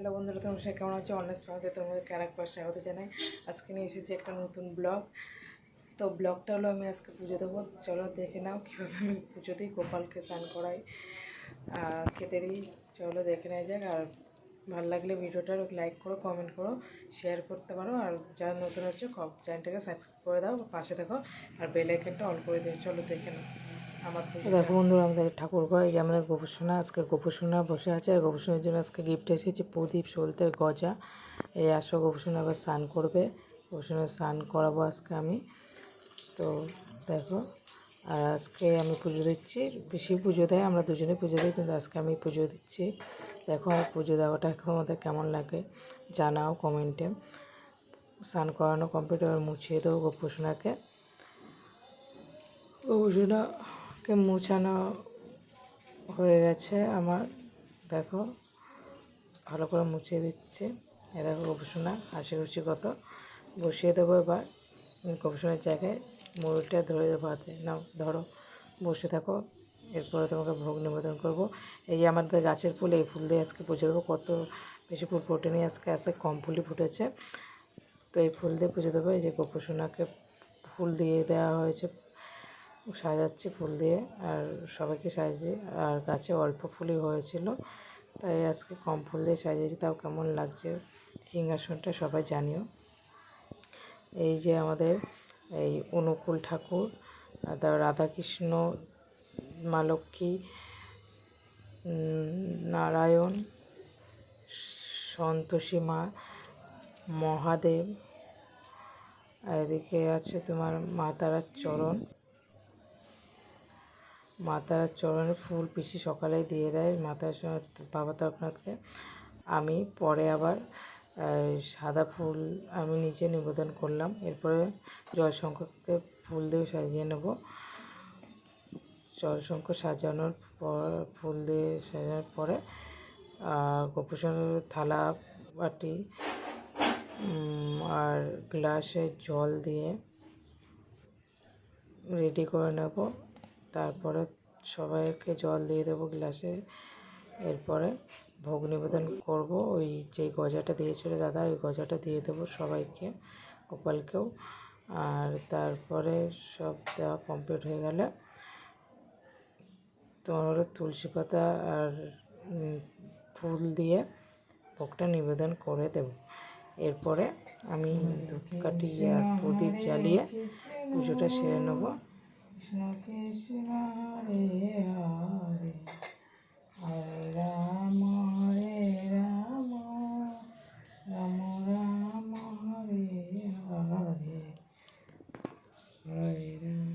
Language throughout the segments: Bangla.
হ্যালো বন্ধুরা, তোমরা সে কেমন আছো? অনলাইন স্থানাতে তোমাদেরকে আর একবার স্বাগত জানাই। আজকে নিয়ে এসেছি একটা নতুন ব্লগ। তো ব্লগটা হলো, আমি আজকে পুজো দেবো। চলো দেখে নাও কীভাবে আমি পুজো দিই গোপালকে স্নান করাই আর খেতে দিই। চলো দেখে নেওয়া যাক। আর ভালো লাগলে ভিডিওটা লাইক করো, কমেন্ট করো শেয়ার করতে পারো। আর যারা নতুন হচ্ছে চ্যানেলটাকে সাবস্ক্রাইব করে দাও, পাশে দেখো আর বেল আইকনটা অন করে দিও। চলো দেখে নাও। দেখো বন্ধুরা, আমাদের ঠাকুর ঘর যে আমাদের গোপুসোনা, আজকে গোপুসোনা বসে আছে, আর গোপুসোনার জন্য আজকে গিফট এসেছে প্রদীপ সলতের গজা, এই আসো গোপুসোনা আবার স্নান করবে, গোপুসোনা স্নান করাবো আজকে আমি। তো দেখো, আর আজকে আমি পুজো দিচ্ছি, বেশি পুজো দেয়, আমরা দুজনে পুজো দিই, কিন্তু আজকে আমি পুজো দিচ্ছি। দেখো আমার পুজো দেওয়াটা এখন আমাদের কেমন লাগে, জানাও কমেন্টে। স্নান করানো কম্পিউটার মুছিয়ে দেবো গোপুসোনাকে। গোপুসোনাকে মুছানো হয়ে গেছে আমার। দেখো, ভালো করে মুছিয়ে দিচ্ছে। এ দেখো গোপুসোনা হাসি খুশি কত। বসিয়ে দেবো এবার। গোপুসোনার জায়গায় ময়ূরটা ধরে দেবো হাতে। নাও, ধরো। বসে থাকো। এরপরে তোমাকে ভোগ নিবেদন করব। এই যে আমাদের গাছের ফুল, এই ফুল দিয়ে আজকে পুজো দেবো। কত বেশি ফুল ফোটেনি আজকে। আজকে কম ফুলই ফুটেছে। তো এই ফুল দিয়ে পুজো দেবো। এই যে গোপুসোনাকে ফুল দিয়ে দেওয়া হয়েছে। সাজাচ্ছি ফুল দিয়ে আর সবাইকে সাজিয়ে, আর গাছে অল্প ফুলই হয়েছিল। তাই আজকে কম ফুল দিয়ে সাজিয়েছি, তাও কেমন লাগছে সিংহাসনটা সবাই জানিও। এই যে আমাদের এই অনুকূল ঠাকুর তারপর রাধাকৃষ্ণ, মা লক্ষ্মী নারায়ণ, সন্তোষী মা, মহাদেব এদিকে আছে তোমার মা তারার চরণ। মা তারার চরণে ফুল পিসি সকালে দিয়ে দেয় মাতার বাবা তরফনাথকে আমি পরে আবার সাদা ফুল আমি নিজে নিবেদন করলাম। এরপরে জয়শঙ্করকে ফুল দিয়ে সাজিয়ে নেব। জয়শঙ্কর সাজানোর পর, ফুল দিয়ে সাজানোর পরে গোপুসোনার থালা বাটি আর গ্লাসে জল দিয়ে রেডি করে নেব। তারপরে সবাইকে জল দিয়ে দেবো গ্লাসে। এরপরে ভোগ নিবেদন করব। ওই যে গজাটা দিয়েছিল দাদা, ওই গজাটা দিয়ে দেবো সবাইকে, গোপালকেও। আর তারপরে সব দেওয়া কমপ্লিট হয়ে গেলে তোমার তুলসী পাতা আর ফুল দিয়ে ভোগটা নিবেদন করে দেব। এরপরে আমি ধূপকাঠি আর প্রদীপ জ্বালিয়ে পুজোটা সেরে নেব। কৃষ্ণ কৃষ্ণ হরে হরে হরে রাম হরে রাম রাম রাম, হরে হরে। হরে রাম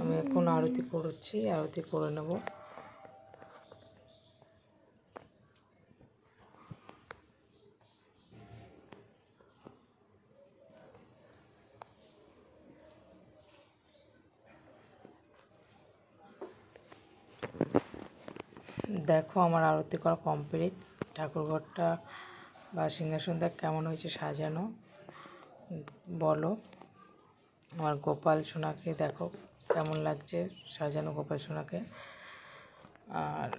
আমি এখন আরতি করছি, আরতি করে নেব। দেখো আমার আরতি করা কমপ্লিট। ঠাকুরঘরটা বা সিংহাসনটা কেমন হয়েছে সাজানো। বলো। আমার গোপাল সোনাকে দেখো কেমন লাগছে সাজানো গোপাল সোনাকে। আর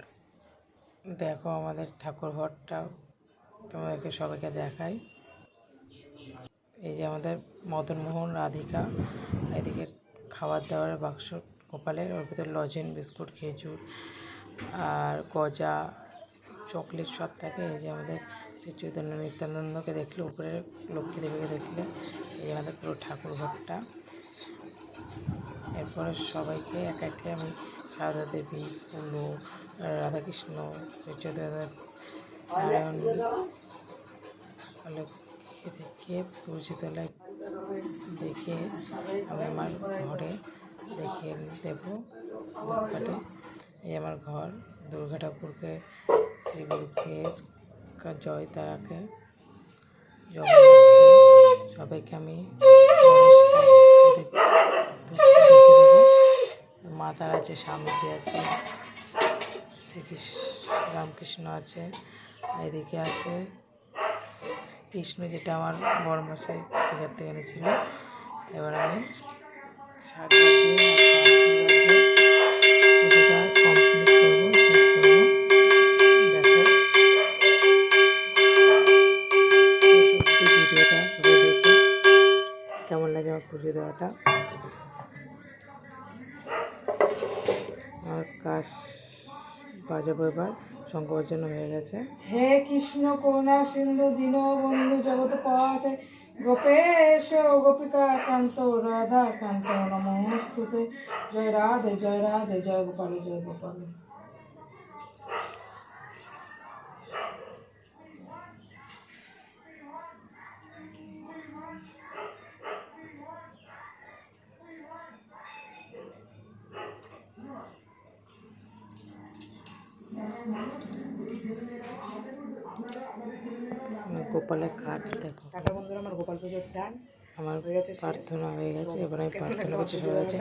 দেখো আমাদের ঠাকুর ঘরটা তোমাদেরকে সবাইকে দেখাই। এই যে আমাদের মদনমোহন, রাধিকা, এদিকে খাবার দাবারের বাক্স গোপালের, ওর ভিতরে লজেন বিস্কুট, খেজুর আর গজা, চকলেট সব থাকে। এই যে আমাদের শ্রী চৈতন্য নিত্যানন্দকে দেখলে, উপরে লক্ষ্মী দেবীকে দেখলে, এই আমাদের পুরো ঠাকুর ঘরটা। এরপরে সবাইকে এক একে আমি সারদা দেবী পুলু রাধাকৃষ্ণ শ্রীচৈতন্য নারায়ণ, লক্ষ্মী দেখিয়ে তুলসী তলায় দেখিয়ে আমি আমার ঘরে দেখিয়ে দেবো। দোকানে এই আমার ঘর, দুর্গা ঠাকুরকে শ্রী গুরুকে জয় তারাকে সবাইকে আমি মা তারা আছে স্বামীজি আছে, শ্রীকৃষ্ণ, রামকৃষ্ণ আছে, এদিকে আছে, কৃষ্ণ যেটা আমার বড় মশাই থেকে এনেছিল, এবার আমি টাটা আর কাশ বাজাবো এবার, শঙ্খ হয়ে গেছে। হে কৃষ্ণ, করুণা, সিন্ধু, দীন বন্ধু জগৎ পথে গোপেশ গোপিকা কান্ত রাধা কান্ত নমস্তুতে জয় রাধে জয় রাধে, জয় গোপাল জয় গোপাল। গোপালের খাট দেখো। বন্ধুরা আমার গোপাল পুজোর ডান আমার প্রার্থনা হয়ে গেছে এবার আমি প্রার্থনা করছি সবাই আছে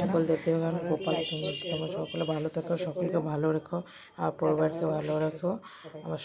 সকল দেখতে হবে কারণ গোপাল তুমি তোমরা সকলে ভালো থাকো সকলকে ভালো রেখো আর পরিবারকে ভালো রেখো। আমার